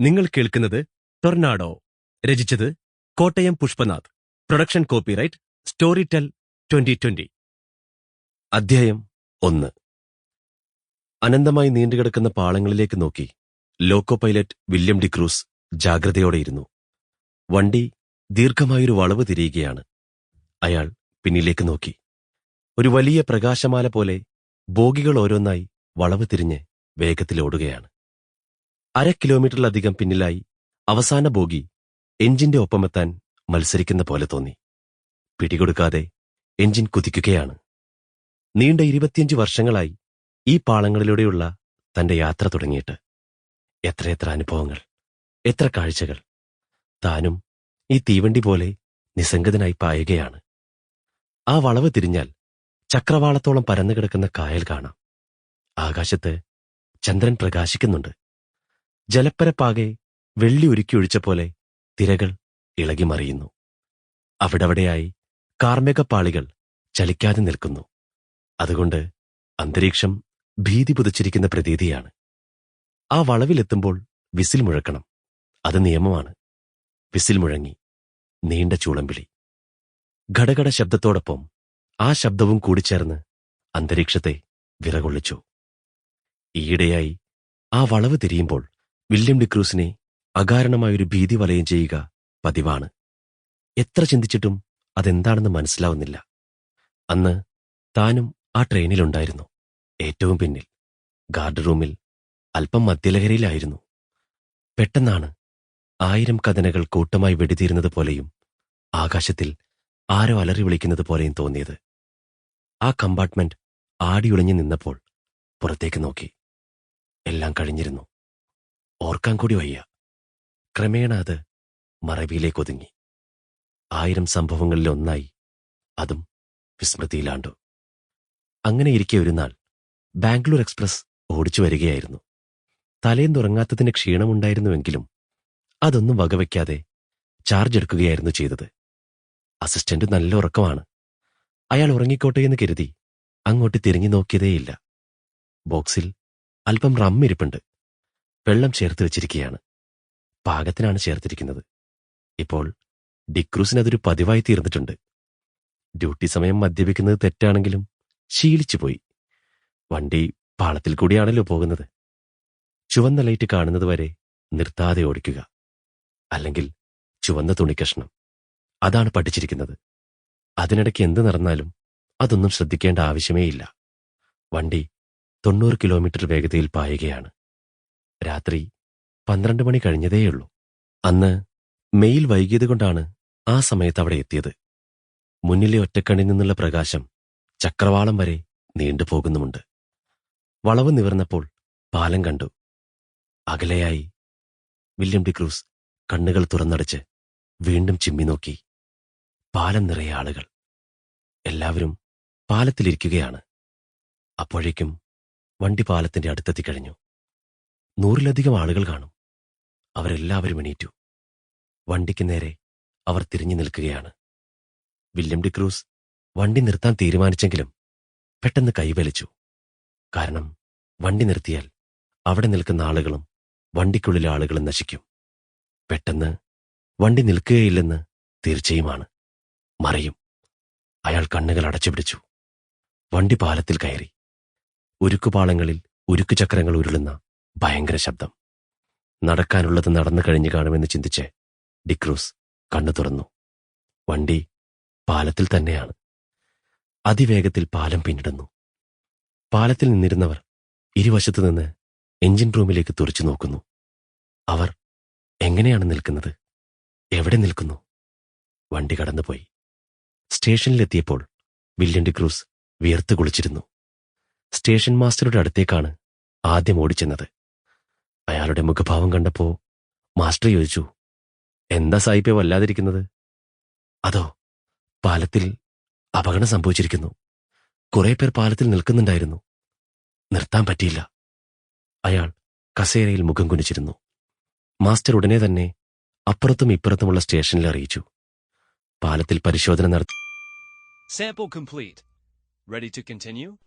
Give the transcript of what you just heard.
നിങ്ങൾ കേൾക്കുന്നത് ടൊർണാഡോ. രചിച്ചത് Kottayam Pushpanath. Production copyright Storytel twenty twenty. അധ്യായം ഒന്ന്. അനന്തമായി നീണ്ടുകിടക്കുന്ന പാളങ്ങളിലേക്ക് നോക്കി. Loco pilot William D'Cruz ജാഗ്രതയോടെയിരുന്നു. വണ്ടി ദീർഘമായൊരു വളവ് തിരിയുകയാണ്. അയാൾ പിന്നിലേക്ക് നോക്കി. ഒരു വലിയ പ്രകാശമാല പോലെ ബോഗികൾ ഓരോന്നായി വളവ് തിരിഞ്ഞ് വേഗത്തിലോടുകയാണ്. അര കിലോമീറ്ററിലധികം പിന്നിലായി അവസാന ബോഗി എഞ്ചിന്റെ ഒപ്പമെത്താൻ മത്സരിക്കുന്ന പോലെ തോന്നി. പിടികൊടുക്കാതെ എഞ്ചിൻ കുതിക്കുകയാണ്. നീണ്ട ഇരുപത്തിയഞ്ച് വർഷങ്ങളായി ഈ പാളങ്ങളിലൂടെയുള്ള തന്റെ യാത്ര തുടങ്ങിയിട്ട്. എത്രയെത്ര അനുഭവങ്ങൾ എത്ര കാഴ്ചകൾ. താനും ഈ തീവണ്ടി പോലെ നിസ്സംഗതനായി പായുകയാണ്. ആ വളവ് തിരിഞ്ഞാൽ ചക്രവാളത്തോളം പരന്നു കിടക്കുന്ന കായൽ കാണാം. ആകാശത്ത് ചന്ദ്രൻ പ്രകാശിക്കുന്നുണ്ട്. ജലപ്പരപ്പാകെ വെള്ളി ഒഴിച്ച പോലെ തിരകൾ ഇളകിമറിയുന്നു. അവിടവിടെയായി കാർമ്മികപ്പാളികൾ ചലിക്കാതെ നിൽക്കുന്നു. അതുകൊണ്ട് അന്തരീക്ഷം ഭീതി പുതച്ചിരിക്കുന്ന പ്രതീതിയാണ്. ആ വളവിലെത്തുമ്പോൾ വിസിൽ മുഴക്കണം. അത് നിയമമാണ്. വിസിൽ മുഴങ്ങി നീണ്ട ചൂളംവിളി ഘടഘട ശബ്ദത്തോടൊപ്പം ആ ശബ്ദവും കൂടിച്ചേർന്ന് അന്തരീക്ഷത്തെ വിറകൊള്ളിച്ചു. ഈയിടെയായി ആ വളവ് തിരിയുമ്പോൾ വില്യം ഡിക്രൂസിനെ അകാരണമായൊരു ഭീതി വലയം ചെയ്യുക പതിവാണ്. എത്ര ചിന്തിച്ചിട്ടും അതെന്താണെന്ന് മനസ്സിലാവുന്നില്ല. അന്ന് താനും ആ ട്രെയിനിലുണ്ടായിരുന്നു. ഏറ്റവും പിന്നിൽ ഗാർഡ് റൂമിൽ അല്പം മദ്യലഹരിയിലായിരുന്നു. പെട്ടെന്നാണ് ആയിരം കഥനകൾ കൂട്ടമായി വെടിതീരുന്നത് പോലെയും ആകാശത്തിൽ ആരോ അലറി വിളിക്കുന്നത് പോലെയും തോന്നിയത്. ആ കമ്പാർട്ട്മെന്റ് ആടിയൊളിഞ്ഞു നിന്നപ്പോൾ പുറത്തേക്ക് നോക്കി. എല്ലാം കഴിഞ്ഞിരുന്നു. ഓർക്കാൻ കൂടി വയ്യ. ക്രമേണ അത് മറവിയിലേക്ക് ഒതുങ്ങി ആയിരം സംഭവങ്ങളിലൊന്നായി അതും വിസ്മൃതിയിലാണ്ടു. അങ്ങനെ ഇരിക്കെ ഒരു നാൾ ബാംഗ്ലൂർ എക്സ്പ്രസ് ഓടിച്ചു വരികയായിരുന്നു. തലേന്നുറങ്ങാത്തതിന് ക്ഷീണമുണ്ടായിരുന്നുവെങ്കിലും അതൊന്നും വകവയ്ക്കാതെ ചാർജ് എടുക്കുകയായിരുന്നു ചെയ്തത്. അസിസ്റ്റന്റ് നല്ല ഉറക്കമാണ്. അയാൾ ഉറങ്ങിക്കോട്ടെ എന്ന് കരുതി അങ്ങോട്ട് തിരിഞ്ഞു നോക്കിയതേയില്ല. ബോക്സിൽ അല്പം റം ഇരിപ്പുണ്ട് വെള്ളം ചേർത്ത് വെച്ചിരിക്കുകയാണ്. പാകത്തിനാണ് ചേർത്തിരിക്കുന്നത്. ഇപ്പോൾ ഡിക്രൂസിനതൊരു പതിവായി തീർന്നിട്ടുണ്ട്. ഡ്യൂട്ടി സമയം മദ്യപിക്കുന്നത് തെറ്റാണെങ്കിലും ശീലിച്ചുപോയി. വണ്ടി പാളത്തിൽ കൂടിയാണല്ലോ പോകുന്നത്. ചുവന്ന ലൈറ്റ് കാണുന്നത് വരെ നിർത്താതെ ഓടിക്കുക. അല്ലെങ്കിൽ ചുവന്ന തുണിക്കഷ്ണം അതാണ് പഠിച്ചിരിക്കുന്നത്. അതിനിടയ്ക്ക് എന്ത് നടന്നാലും അതൊന്നും ശ്രദ്ധിക്കേണ്ട ആവശ്യമേയില്ല. വണ്ടി തൊണ്ണൂറ് കിലോമീറ്റർ വേഗതയിൽ പായുകയാണ്. രാത്രി പന്ത്രണ്ട് മണി കഴിഞ്ഞതേയുള്ളൂ. അന്ന് മെയിൽ വൈകിയത് കൊണ്ടാണ് ആ സമയത്ത് അവിടെ എത്തിയത്. മുന്നിലെ ഒറ്റക്കണ്ണിൽ നിന്നുള്ള പ്രകാശം ചക്രവാളം വരെ നീണ്ടുപോകുന്നുമുണ്ട്. വളവ് നിവർന്നപ്പോൾ പാലം കണ്ടു. അകലെയായി വില്യം ഡി ക്രൂസ് കണ്ണുകൾ തുറന്നടച്ച് വീണ്ടും ചിമ്മി നോക്കി. പാലം നിറയെ ആളുകൾ. എല്ലാവരും പാലത്തിലിരിക്കുകയാണ്. അപ്പോഴേക്കും വണ്ടി പാലത്തിന്റെ അടുത്തെത്തി കഴിഞ്ഞു. നൂറിലധികം ആളുകൾ കാണും. അവരെല്ലാവരും എണീറ്റു. വണ്ടിക്ക് നേരെ അവർ തിരിഞ്ഞു നിൽക്കുകയാണ്. വില്യം ഡിക്രൂസ് വണ്ടി നിർത്താൻ തീരുമാനിച്ചെങ്കിലും പെട്ടെന്ന് കൈവലിച്ചു കാരണം വണ്ടി നിർത്തിയാൽ അവിടെ നിൽക്കുന്ന ആളുകളും വണ്ടിക്കുള്ളിലെ ആളുകളും നശിക്കും. പെട്ടെന്ന് വണ്ടി നിൽക്കുകയില്ലെന്ന് തീർച്ചയുമാണ്. മറയും അയാൾ കണ്ണുകൾ അടച്ചുപിടിച്ചു വണ്ടി പാലത്തിൽ കയറി. ഉരുക്കുപാളങ്ങളിൽ ഉരുക്കുചക്രങ്ങൾ ഉരുളുന്ന ഭയങ്കര ശബ്ദം. നടക്കാനുള്ളത് നടന്നു കഴിഞ്ഞു കാണുമെന്ന് ചിന്തിച്ച് ഡിക്രൂസ് കണ്ണു തുറന്നു. വണ്ടി പാലത്തിൽ തന്നെയാണ്. അതിവേഗത്തിൽ പാലം പിന്നിടുന്നു. പാലത്തിൽ നിന്നിരുന്നവർ ഇരുവശത്തു നിന്ന് എഞ്ചിൻ റൂമിലേക്ക് തുറച്ചു നോക്കുന്നു. അവർ എങ്ങനെയാണ് നിൽക്കുന്നത്? എവിടെ നിൽക്കുന്നു? വണ്ടി കടന്നുപോയി. സ്റ്റേഷനിലെത്തിയപ്പോൾ വില്യം ഡിക്രൂസ് വിയർത്ത് കുളിച്ചിരുന്നു. സ്റ്റേഷൻ മാസ്റ്ററുടെ അടുത്തേക്കാണ് ആദ്യം ഓടിച്ചെന്നത്. അയാളുടെ മുഖഭാവം കണ്ടപ്പോ മാസ്റ്റർ ചോദിച്ചു എന്താ സായിപ്പെ വല്ലാതിരിക്കുന്നത്? അതോ പാലത്തിൽ അപകടം സംഭവിച്ചിരിക്കുന്നു. കുറെ പേർ പാലത്തിൽ നിൽക്കുന്നുണ്ടായിരുന്നു. നിർത്താൻ പറ്റിയില്ല. അയാൾ കസേരയിൽ മുഖം കുനിച്ചിരുന്നു. മാസ്റ്റർ ഉടനെ തന്നെ അപ്പുറത്തും ഇപ്പുറത്തുമുള്ള സ്റ്റേഷനിൽ അറിയിച്ചു. പാലത്തിൽ പരിശോധന നടത്തി Sample complete. Ready to continue?